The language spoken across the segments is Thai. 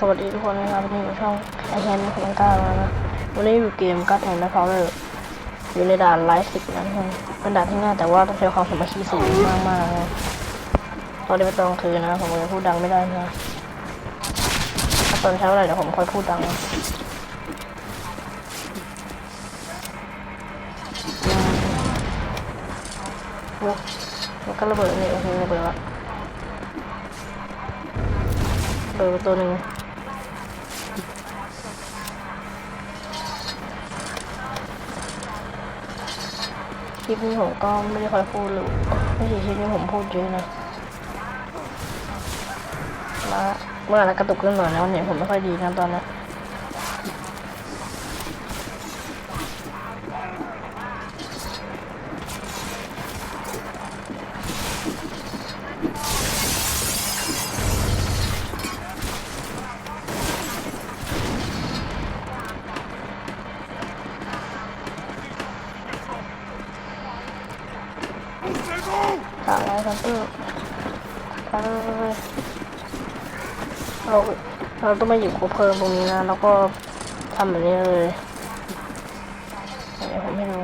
สวัสดีทุกคนนะครับวันนี้อยู่ช่องไอแฮนของกาแล้วนะวันนี้อยู่เกมกัดแอนด์นะพาวเวอร์อยู่ในด่านไลฟ์สิกนะทุกคนเป็นด่านที่ง่ายแต่ว่าต้องใช้ความสมัคคีสูงมากมากๆนะตอนนี้เป็นตอนกลางคืนนะผมจะพูดดังไม่ได้นะถ้าตอนเช้าอะไรเดี๋ยวผมค่อยพูดดังนะมันก็ระเบิดนี่โอ้โหระเบิดละ เออตัวหนึ่งคลิปนี้ผมก็ไม่ได้ค่อยพูดหรือไม่ใช่คลิปนี้ผมพูดเยอะนะมาเมื่อแล้วกระตุกขึ้นหน่อยแล้วเนี่ยผมไม่ค่อยดีนะตอนนี้ ทัมเปอร์ไปเลยเราเราต้องมาหยิบคูเพิ่มตรงนี้นะแล้วก็ทำแบบนี้เลยเดี๋ยวผมให้ดู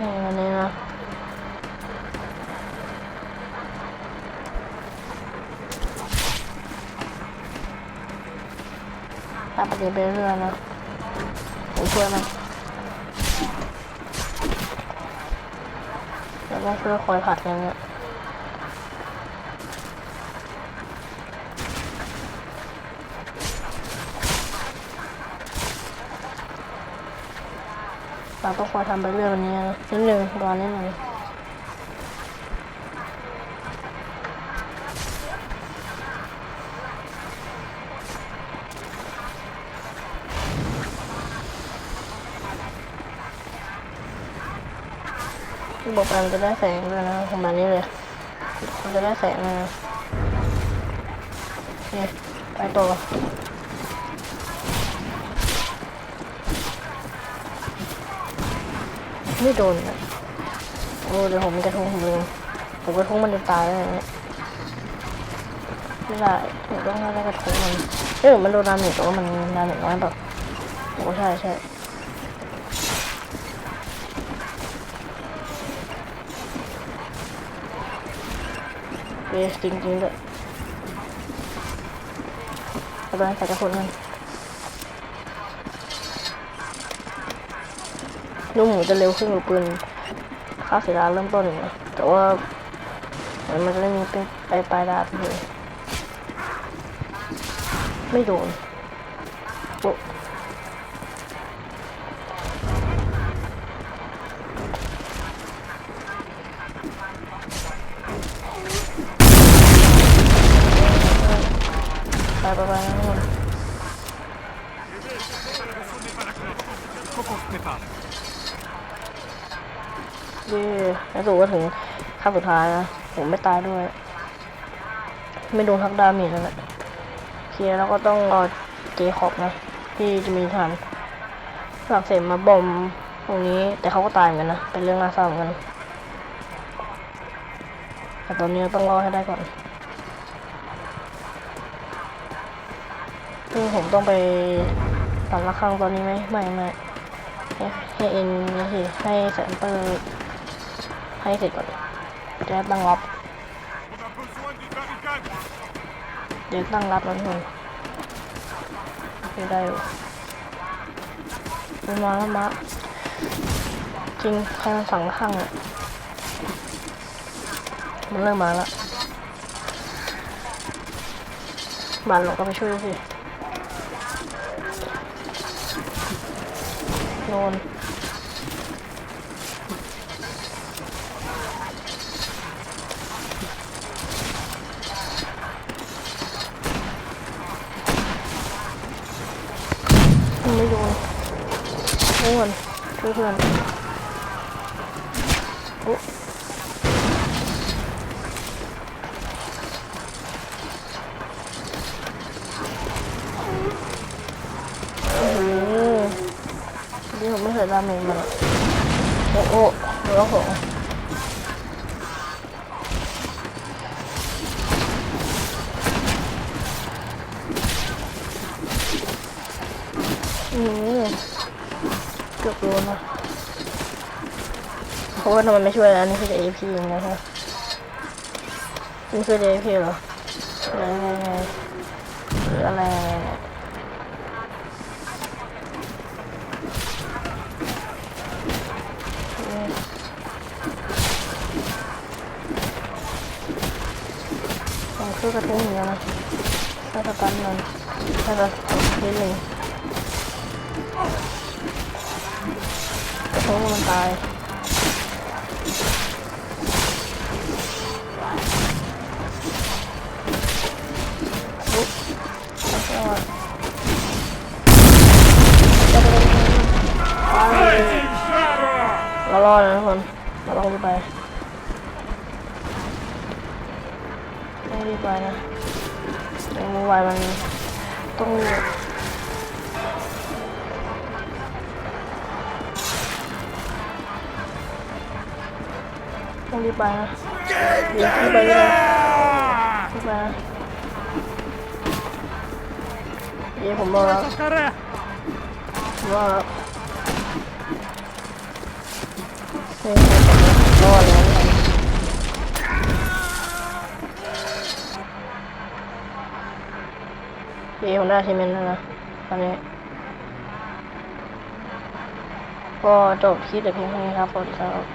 นี่วันนี้นะตามไปเรื่อยๆนะผมช่วยมัน วก็ช่วยคอยผัดกันเนี่ยเราต้องคอยทำไปเรื่อยวันนี้นะนิดนึงรอนิดหน่อยะบบมันจะได้แสงด้วยนะประมาณนี้เลย มันจะได้แสงนะเนี่ยไปต่อไม่โดนอะโอ้เดี๋ยวผมมีกระทงผมลืมผมกระทงมันจะตายแล้วเนี่ยไม่ได้ผมต้องให้ได้กระทงมันเอ้ยมันโดนดาเมจแต่ว่ามันดาเมจน้อยแบบโอ้ใช่ใช่ เวสจริงจริงๆด้วยเอาไปใส่กระสุนกันลูกหมูจะเร็วขึ้นกว่าปืนค่าเสียดาเริ่มต้นแต่ว่ามันจะไม่มีเป็นไปลายดาบเลยไม่โดน ไปไปไปนะทุกคน Poco me pare. เย่แล้วสูก็ถึงขั้นสุดท้ายนะผมไม่ตายด้วย ไม่โดนทักดามจนั่นแหละเคลียร์แล้วก็ต้องรอเจคอบนะ ที่จะมีทางหลักเสร็จมาบอมตรงนี้ แต่เขาก็ตายเหมือนกันนะ เป็นเรื่องน่าเศร้าเหมือนกันแต่ตอนนี้ต้องรอให้ได้ก่อน คือผมต้องไปตัดระฆังตอนนี้ไหมไม่ไม่ให้ให้เอ็นนี่สิให้แซมเปอร์ให้เสร็จก่อนจะตั้งรับเดี๋ยวตั้งรับแล้วทุกคนไม่ได้อยู่มันมาแล้วมาจริงใครมันสั่งระฆังอะมันเริ่มมาแล้วบานเราก็ไปช่วยสิ โดนไม่โดนเพื่อนช่วยเพื่อนโอ้ กิดดาเมจมาโอ้โหแล้วผมนี่เกือบโดนนะเพราะว่ามันไม่ช่วยแล้วนี่คือ AP เองนะคะนี่คือจะ AP เหรออะไรอะไร คือกระทุ้งอย่างเงี้ยนะถ้าสตันมันถ้าจะนิดหนึ่งกระทุ้งมันตายปุ๊บแล้วก็เรารอดนะทุกคนเราต้องรีบไป ดีกว่านะแตงโมวไยมันต้องต้องรีบไปนะรีบไปเลยรีบไปนะเย้ผมรอแล้วรอแล้วรอแล้ว เฮ้ยผมได้ชิมเมนแล้วนะตอนนี้ก็จบคลิปแต่เพียงเท่านี้ครับสวัสดีครับ